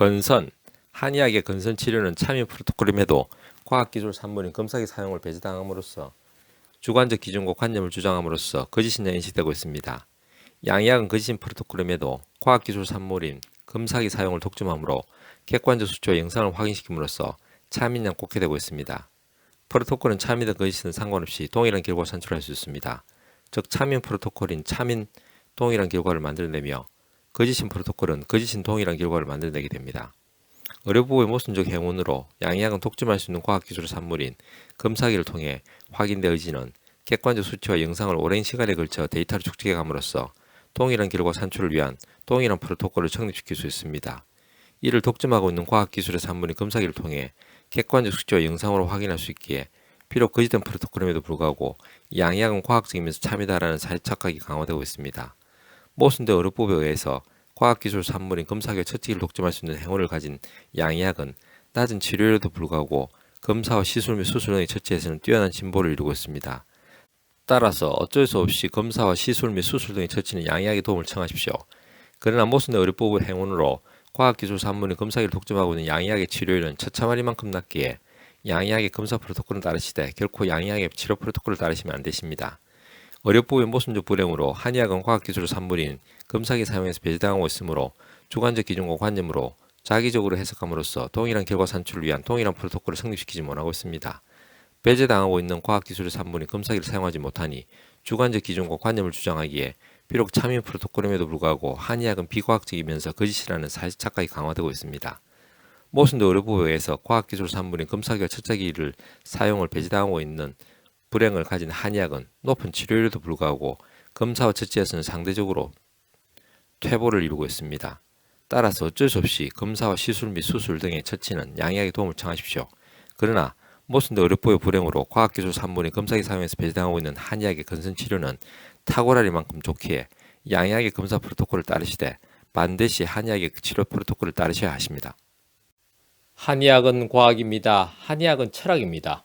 건선 한의학의 건선 치료는 참여 프로토콜임에도 과학기술 산물인 검사기 사용을 배제당함으로써 주관적 기준과 관념을 주장함으로써 거짓이냐 인식되고 있습니다. 양의학은 거짓인 프로토콜임에도 과학기술 산물인 검사기 사용을 독점하므로 객관적 수치와 영상을 확인시킴으로써 참인양 꼽게 되고 있습니다. 프로토콜은 참이든 거짓이든 상관없이 동일한 결과를 산출할 수 있습니다. 즉 참인 프로토콜인 참인 동일한 결과를 만들어내며 거짓인 프로토콜은 거짓인 동일한 결과를 만들어내게 됩니다. 의료보호의 모순적 행운으로 양의학은 독점할 수 있는 과학기술 산물인 검사기를 통해 확인된 의지는 객관적 수치와 영상을 오랜 시간에 걸쳐 데이터를 축적해감으로써 동일한 결과 산출을 위한 동일한 프로토콜을 성립시킬 수 있습니다. 이를 독점하고 있는 과학기술의 산물인 검사기를 통해 객관적 수치와 영상으로 확인할 수 있기에 비록 거짓된 프로토콜임에도 불구하고 이 양의학은 과학적이면서 참이다라는 사회착각이 강화되고 있습니다. 모순된 의료법에 의해서 과학기술 산물인 검사기와 처치기를 독점할 수 있는 행운을 가진 양의학은 낮은 치료율에도 불구하고 검사와 시술 및 수술 등의 처치에서는 뛰어난 진보를 이루고 있습니다. 따라서 어쩔 수 없이 검사와 시술 및 수술 등의 처치는 양의학의 도움을 청하십시오. 그러나 모순된 의료법의 행운으로 과학기술 산물인 검사기를 독점하고 있는 양의학의 치료율은 처참하리만큼 낮기에 양의학의 검사 프로토콜을 따르시되 결코 양의학의 치료 프로토콜을 따르시면 안 되십니다. 의료법의 모순적 불행으로 한의학은 과학기술 산물인 검사기 사용에서 배제당하고 있으므로 주관적 기준과 관념으로 자기적으로 해석함으로써 동일한 결과 산출을 위한 동일한 프로토콜을 성립시키지 못하고 있습니다. 배제당하고 있는 과학기술의 산물인 검사기를 사용하지 못하니 주관적 기준과 관념을 주장하기에 비록 참여 프로토콜임에도 불구하고 한의학은 비과학적이면서 거짓이라는 사실 착각이 강화되고 있습니다. 모순도 의료보호에 의해서 과학기술 산물인 검사기와 처자기를 사용을 배제당하고 있는 불행을 가진 한의학은 높은 치료율에도 불구하고 검사와 처치에서는 상대적으로 퇴보를 이루고 있습니다. 따라서 어쩔 수 없이 검사와 시술 및 수술 등의 처치는 양의학의 도움을 청하십시오. 그러나 모순도 의료보의 불행으로 과학기술 산물인 검사기 사용에서 배제당하고 있는 한의학의 건선 치료는 탁월하리만큼 좋기에 양의학의 검사 프로토콜을 따르시되 반드시 한의학의 치료 프로토콜을 따르셔야 하십니다. 한의학은 과학입니다. 한의학은 철학입니다.